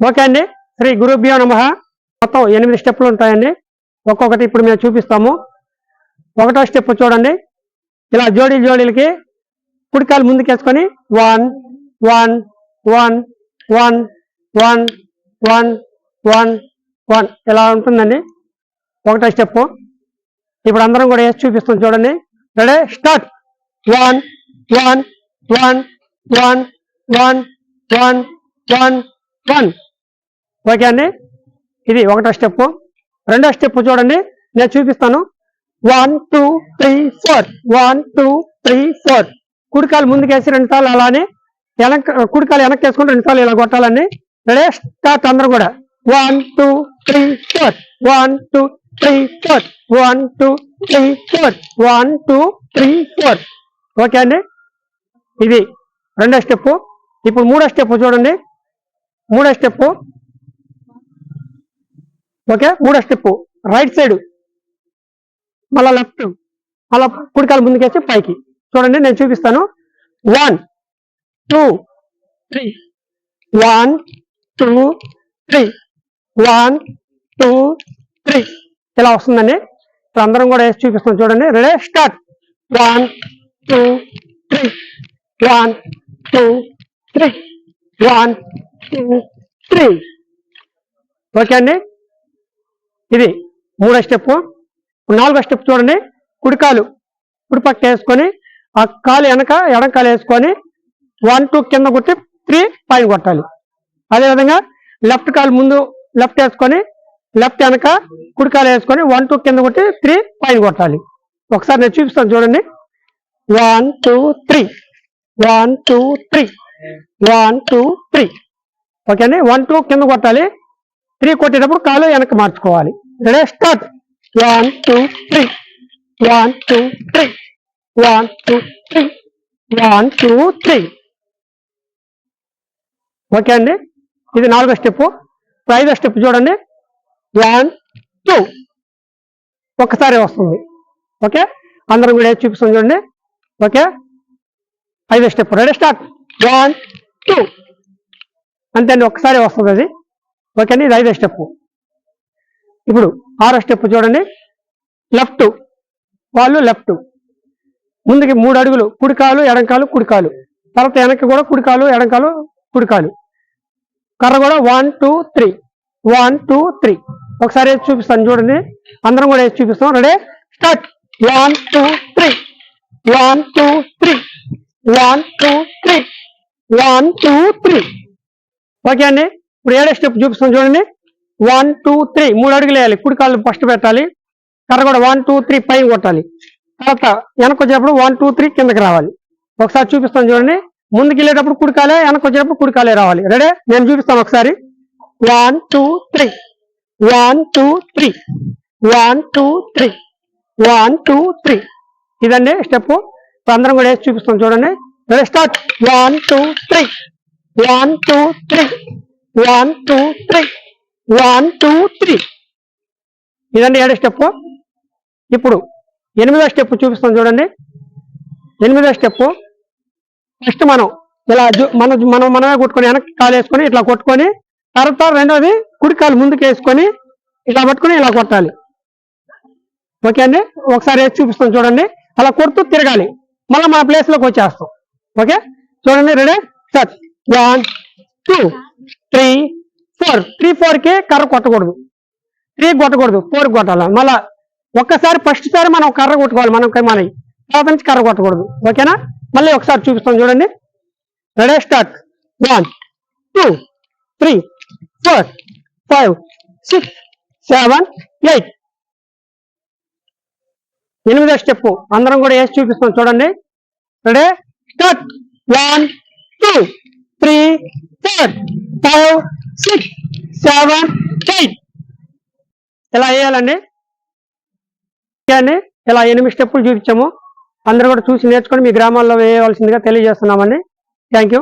Okay అండి శ్రీ గురుభ్యో నమ మొత్తం ఎనిమిది స్టెప్పులు ఉంటాయండి ఒక్కొక్కటి ఇప్పుడు మేము చూపిస్తాము ఒకటో స్టెప్ చూడండి ఇలా జోడీ జోడీలకి కుడికాలు ముందుకేసుకొని one one one one one one one one ఇలా ఉంటుందండి ఒకటో స్టెప్ ఇప్పుడు అందరం కూడా వేసి చూపిస్తాం చూడండి ready start one one one one one one one one okay అండి? ఇది ఒకటో స్టెప్ రెండో స్టెప్ చూడండి. నేను చూపిస్తాను. One two three four. One two three four. కుడికాలు ముందుకేసి రెండు సార్లు అలానే వెనక కుడికాలు వెనక్కి వేసుకుని రెండు సార్లు ఇలా కొట్టాలండి. రెడీ స్టార్ట్ అందరూ కూడా one two three four. One two three four. One two three four. One two three four. Okay అండి? ఇది రెండో స్టెప్ ఇప్పుడు మూడో స్టెప్ చూడండి. మూడో స్టెప్ ఓకే? మూడో స్టెప్ రైట్ సైడ్ మళ్ళా లెఫ్ట్ మళ్ళా కుడికాల ముందుకేసి పైకి. చూడండి నేను చూపిస్తాను. One two three one two three one two three ఇలా వస్తుందండి? ఇప్పుడు అందరం కూడా వేసి చూపిస్తాం చూడండి. Ready start one two three one two three one two three okay అండి? ఇది మూడో స్టెప్. నాలుగో స్టెప్ చూడండి. కుడికాలు కుడి పక్క వేసుకొని ఆ కాలు వెనక ఎడంకాలు వేసుకొని వన్ టూ కింద కొట్టి త్రీ పైన కొట్టాలి. అదేవిధంగా లెఫ్ట్ కాలు ముందు లెఫ్ట్ వేసుకొని లెఫ్ట్ వెనక కుడికాలు వేసుకొని వన్ టూ కింద కొట్టి త్రీ పైన కొట్టాలి. ఒకసారి నేను చూపిస్తాను చూడండి. One two three. One two three. One two three. Okay అండి వన్ టూ కింద కొట్టాలి. త్రీ కొట్టేటప్పుడు కాలు వెనక్కి మార్చుకోవాలి. Ready start. One two three. One two three. One two three. One two three. Okay అండి? ఇది నాలుగో స్టెప్. ఐదో స్టెప్ చూడండి. One two. ఒక్కసారి వస్తుంది. ఓకే? అందరం కూడా చూపిస్తుంది చూడండి. ఓకే? ఐదో step. Ready start. One two. అంతే అండి ఒక్కసారి వస్తుంది అది. ఓకే అండి ఇది ఐదో స్టెప్ ఇప్పుడు ఆరో స్టెప్ చూడండి. లెఫ్ట్ వాళ్ళు లెఫ్ట్. ముందుకి మూడు అడుగులు కుడికాలు ఎడంకాలు కుడికాలు. తర్వాత వెనక్కి కూడా కుడికాలు ఎడంకాలు కుడికాలు. కర్ర కూడా one two three one two three ఒకసారి వేసి చూపిస్తాను చూడండి. అందరం కూడా వేసి చూపిస్తాం. Ready start one two three one two three one two three one two three okay అండి. ఇప్పుడు ఏడో స్టెప్ చూపిస్తాం చూడండి. వన్ టూ త్రీ మూడు అడుగులు వేయాలి. కుడి కాళ్ళు ఫస్ట్ పెట్టాలి. కర్ర కూడా వన్ టూ త్రీ పైన కొట్టాలి. తర్వాత వెనక్కి వచ్చేటప్పుడు వన్ టూ త్రీ కిందకి రావాలి. ఒకసారి చూపిస్తాను చూడండి. ముందుకు వెళ్ళేటప్పుడు కుడికాలే వెనక్కి వచ్చేటప్పుడు కుడికాలే రావాలి. రెడీ నేను చూపిస్తాను ఒకసారి. One two three one two three one two three one two three ఇదండి స్టెప్ అందరం కూడా వేసి చూపిస్తాం చూడండి. Ready start one two three one two three one two three one two three ఇదండి ఏడో స్టెప్ ఇప్పుడు ఎనిమిదో స్టెప్ చూపిస్తాం చూడండి. ఎనిమిదో స్టెప్ ఫస్ట్ మనం ఇలా మనం మన మనం మనమే కొట్టుకొని వెనక్కి కాలు వేసుకొని ఇట్లా కొట్టుకొని తర్వాత రెండోది కుడి కాలు ముందుకు వేసుకొని ఇట్లా పట్టుకొని ఇలా కొట్టాలి. ఓకే అండి? ఒకసారి వేసి చూపిస్తాం చూడండి. అలా కొడుతూ తిరగాలి. మళ్ళీ మన ప్లేస్లోకి వచ్చేస్తాం. ఓకే? చూడండి ready start one two three four three ఫోర్కి కర్ర కొట్టకూడదు. త్రీ కొట్టకూడదు. ఫోర్ కొట్టాలి? మళ్ళా ఒక్కసారి ఫస్ట్ సారి మనం కర్ర కొట్టుకోవాలి మనం మన తర్వాత నుంచి కర్ర కొట్టకూడదు. ఓకేనా? మళ్ళీ ఒకసారి చూపిస్తాం చూడండి. Ready start one two three four five six seven eight ఎనిమిదో స్టెప్ అందరం కూడా వేసి చూపిస్తాం చూడండి. Ready start one two three four five six seven eight ఎలా వేయాలండి? అండి ఇలా ఎనిమిది స్టెప్పులు చూపించాము. అందరూ కూడా చూసి నేర్చుకొని మీ గ్రామాల్లో వేయవలసిందిగా తెలియజేస్తున్నామండి. Thank you